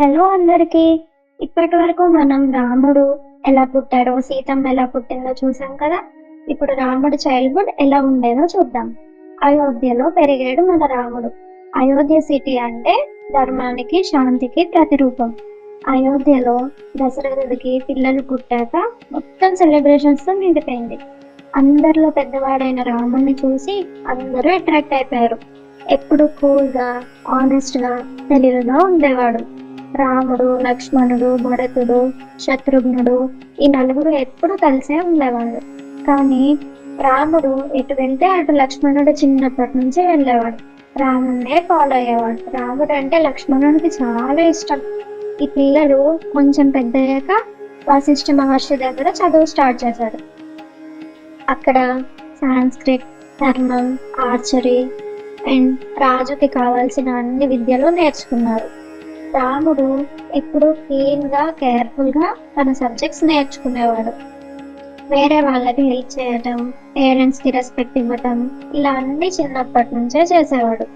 Hello అందరికి. ఇప్పటి వరకు మనం రాముడు ఎలా పుట్టాడో సీతమ్మ ఎలా పుట్టిందో చూసాం కదా? ఇప్పుడు రాముడు చైల్డ్హుడ్ ఎలా ఉండేదో చూద్దాం. అయోధ్యలో పెరిగాడు మన రాముడు. అయోధ్య సిటీ అంటే ధర్మానికి శాంతికి ప్రతిరూపం. అయోధ్యలో దశరథుడికి పిల్లలు పుట్టాక మొత్తం సెలబ్రేషన్స్తో నిండిపోయింది. అందరిలో పెద్దవాడైన రాముడిని చూసి అందరూ అట్రాక్ట్ అయిపోయారు. ఎప్పుడు కూల్గా ఆనెస్ట్గా తెలివిగా ఉండేవాడు. రాముడు లక్ష్మణుడు భరతుడు శత్రుఘ్నుడు ఈ నలుగురు ఎప్పుడు కలిసే ఉండేవాళ్ళు. కానీ రాముడు ఎటు వెళ్తే అటు లక్ష్మణుడు చిన్నప్పటి నుంచే వెళ్ళేవాడు. రాముడే ఫాలో అయ్యేవాడు. రాముడు అంటే లక్ష్మణుడికి చాలా ఇష్టం. ఈ పిల్లలు కొంచెం పెద్దయ్యాక వశిష్ఠ మహర్షి దగ్గర చదువు స్టార్ట్ చేశారు. అక్కడ సాంస్క్రిట్ ధర్మం ఆర్చరీ అండ్ రాజుకి కావాల్సిన అన్ని విద్యలు నేర్చుకున్నారు. రాముడు ఎప్పుడు క్లీన్గా కేర్ఫుల్గా తన సబ్జెక్ట్స్ నేర్చుకునేవాడు. వేరే వాళ్ళకి హెల్ప్ చేయటం పేరెంట్స్కి రెస్పెక్ట్ ఇవ్వటం ఇలా అన్ని చిన్నప్పటి నుంచే చేసేవాడు.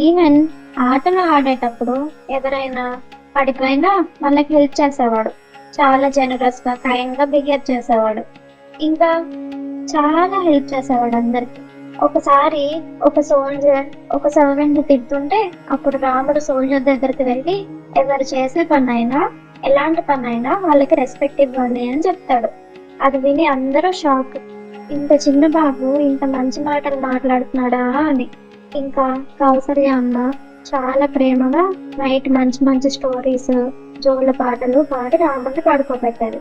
ఈవెన్ ఆటలు ఆడేటప్పుడు ఎవరైనా పడిపోయినా వాళ్ళకి హెల్ప్ చేసేవాడు. చాలా జనరస్గా కైండ్గా బిహేవ్ చేసేవాడు. ఇంకా చాలా హెల్ప్ చేసేవాడు అందరికి. ఒకసారి ఒక సోల్జర్ ఒక సర్వెంట్ తిడుతుంటే అప్పుడు రాముడు సోల్జర్ దగ్గరికి వెళ్ళి ఎవరు చేసే పని అయినా ఎలాంటి పని అయినా వాళ్ళకి రెస్పెక్ట్ ఇవ్వాలి అని చెప్తాడు. అది విని అందరూ షాక్ ఇంత చిన్న బాబు ఇంత మంచి మాటలు మాట్లాడుతున్నాడా అని. ఇంకా కౌసల్య అమ్మ చాలా ప్రేమగా నైట్ మంచి మంచి స్టోరీస్ జోల పాటలు పాడి రాముడిని పడుకోబెట్టారు.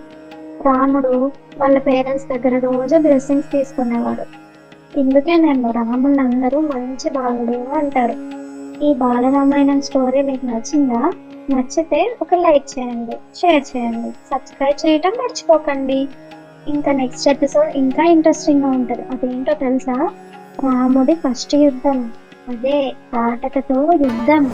రాముడు వాళ్ళ పేరెంట్స్ దగ్గర రోజు బ్లెస్సింగ్స్ తీసుకునేవాడు. ఇందుకే నేను రాముని అందరూ మంచి బాలుడు అంటారు. ఈ బాలరామాయణం స్టోరీ మీకు నచ్చిందా? నచ్చితే ఒక లైక్ చేయండి షేర్ చేయండి సబ్స్క్రైబ్ చేయటం మర్చిపోకండి. ఇంకా నెక్స్ట్ ఎపిసోడ్ ఇంకా ఇంట్రెస్టింగ్గా ఉంటుంది. అదేంటో తెలుసా? రాముడి ఫస్ట్ యుద్ధం. అదే తాటకతో యుద్ధం.